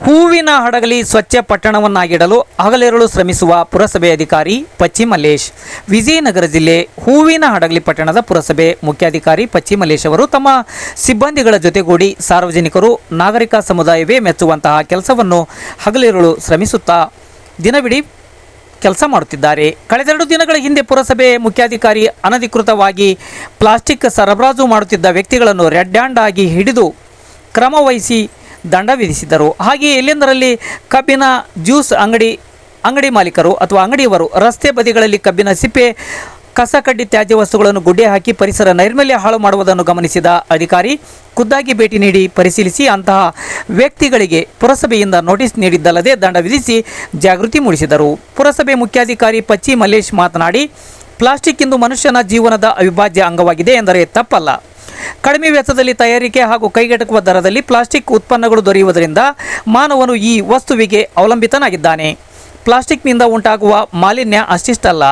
ಹೂವಿನ ಹಡಗಲಿ ಸ್ವಚ್ಛ ಪಟ್ಟಣವನ್ನಾಗಿಡಲು ಹಗಲಿರುಳು ಶ್ರಮಿಸುವ ಪುರಸಭೆ ಅಧಿಕಾರಿ ಪಚ್ಚಿ ಮಲ್ಲೇಶ್ ವಿಜಯನಗರ ಜಿಲ್ಲೆ ಹೂವಿನ ಹಡಗಲಿ ಪಟ್ಟಣದ ಪುರಸಭೆ ಮುಖ್ಯಾಧಿಕಾರಿ ಪಚ್ಚಿ ಮಲ್ಲೇಶ್ ಅವರು ತಮ್ಮ ಸಿಬ್ಬಂದಿಗಳ ಜೊತೆಗೂಡಿ ಸಾರ್ವಜನಿಕರು ನಾಗರಿಕ ಸಮುದಾಯವೇ ಮೆಚ್ಚುವಂತಹ ಕೆಲಸವನ್ನು ಹಗಲಿರುಳು ಶ್ರಮಿಸುತ್ತಾ ದಿನವಿಡೀ ಕೆಲಸ ಮಾಡುತ್ತಿದ್ದಾರೆ. ಕಳೆದೆರಡು ದಿನಗಳ ಹಿಂದೆ ಪುರಸಭೆ ಮುಖ್ಯಾಧಿಕಾರಿ ಅನಧಿಕೃತವಾಗಿ ಪ್ಲಾಸ್ಟಿಕ್ ಸರಬರಾಜು ಮಾಡುತ್ತಿದ್ದ ವ್ಯಕ್ತಿಗಳನ್ನು ರೆಡ್ ಹ್ಯಾಂಡ್ ಆಗಿ ಹಿಡಿದು ಕ್ರಮ ವಹಿಸಿ ದಂಡ ವಿಧಿಸಿದ್ದರು. ಹಾಗೆಯೇ ಎಲ್ಲೆಂದರಲ್ಲಿ ಕಬ್ಬಿನ ಜ್ಯೂಸ್ ಅಂಗಡಿ ಅಂಗಡಿ ಮಾಲೀಕರು ಅಥವಾ ಅಂಗಡಿಯವರು ರಸ್ತೆ ಬದಿಗಳಲ್ಲಿ ಕಬ್ಬಿನ ಸಿಪ್ಪೆ ಕಸ ಕಡ್ಡಿ ತ್ಯಾಜ್ಯ ವಸ್ತುಗಳನ್ನು ಗುಡ್ಡೆ ಹಾಕಿ ಪರಿಸರ ನೈರ್ಮಲ್ಯ ಹಾಳು ಮಾಡುವುದನ್ನು ಗಮನಿಸಿದ ಅಧಿಕಾರಿ, ಖುದ್ದಾಗಿ ಭೇಟಿ ನೀಡಿ ಪರಿಶೀಲಿಸಿ ಅಂತಹ ವ್ಯಕ್ತಿಗಳಿಗೆ ಪುರಸಭೆಯಿಂದ ನೋಟಿಸ್ ನೀಡಿದ್ದಲ್ಲದೆ ದಂಡ ವಿಧಿಸಿ ಜಾಗೃತಿ ಮೂಡಿಸಿದರು. ಪುರಸಭೆ ಮುಖ್ಯಾಧಿಕಾರಿ ಪಚ್ಚಿ ಮಲ್ಲೇಶ್ ಮಾತನಾಡಿ, ಪ್ಲಾಸ್ಟಿಕ್ ಇಂದು ಮನುಷ್ಯನ ಜೀವನದ ಅವಿಭಾಜ್ಯ ಅಂಗವಾಗಿದೆ ಎಂದರೆ ತಪ್ಪಲ್ಲ. ಕಡಿಮೆ ವೆಚ್ಚದಲ್ಲಿ ತಯಾರಿಕೆ ಹಾಗೂ ಕೈಗೆಟಕುವ ದರದಲ್ಲಿ ಪ್ಲಾಸ್ಟಿಕ್ ಉತ್ಪನ್ನಗಳು ದೊರೆಯುವುದರಿಂದ ಮಾನವನು ಈ ವಸ್ತುವಿಗೆ ಅವಲಂಬಿತನಾಗಿದ್ದಾನೆ. ಪ್ಲಾಸ್ಟಿಕ್ನಿಂದ ಉಂಟಾಗುವ ಮಾಲಿನ್ಯ ಅಷ್ಟಿಷ್ಟಲ್ಲ.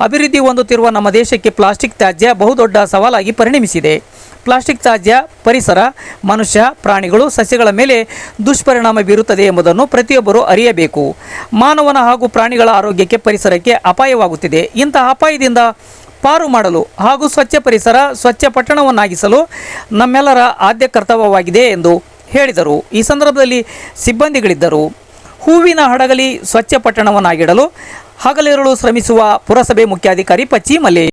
ಅಭಿವೃದ್ಧಿ ಹೊಂದುತ್ತಿರುವ ನಮ್ಮ ದೇಶಕ್ಕೆ ಪ್ಲಾಸ್ಟಿಕ್ ತ್ಯಾಜ್ಯ ಬಹುದೊಡ್ಡ ಸವಾಲಾಗಿ ಪರಿಣಮಿಸಿದೆ. ಪ್ಲಾಸ್ಟಿಕ್ ತ್ಯಾಜ್ಯ ಪರಿಸರ, ಮನುಷ್ಯ, ಪ್ರಾಣಿಗಳು, ಸಸ್ಯಗಳ ಮೇಲೆ ದುಷ್ಪರಿಣಾಮ ಬೀರುತ್ತದೆ ಎಂಬುದನ್ನು ಪ್ರತಿಯೊಬ್ಬರು ಅರಿಯಬೇಕು. ಮಾನವನ ಹಾಗೂ ಪ್ರಾಣಿಗಳ ಆರೋಗ್ಯಕ್ಕೆ ಪರಿಸರಕ್ಕೆ ಅಪಾಯವಾಗುತ್ತಿದೆ. ಇಂತಹ ಅಪಾಯದಿಂದ ಪಾರು ಮಾಡಲು ಹಾಗೂ ಸ್ವಚ್ಛ ಪರಿಸರ, ಸ್ವಚ್ಛ ಪಟ್ಟಣವನ್ನಾಗಿಸಲು ನಮ್ಮೆಲ್ಲರ ಆದ್ಯ ಕರ್ತವ್ಯವಾಗಿದೆ ಎಂದು ಹೇಳಿದರು. ಈ ಸಂದರ್ಭದಲ್ಲಿ ಸಿಬ್ಬಂದಿಗಳಿದ್ದರು. ಹೂವಿನ ಹಡಗಲಿ ಸ್ವಚ್ಛ ಪಟ್ಟಣವನ್ನಾಗಿಡಲು ಹಗಲಿರುಳು ಶ್ರಮಿಸುವ ಪುರಸಭೆ ಮುಖ್ಯಾಧಿಕಾರಿ ಪಚ್ಚಿ ಮಲ್ಲೆ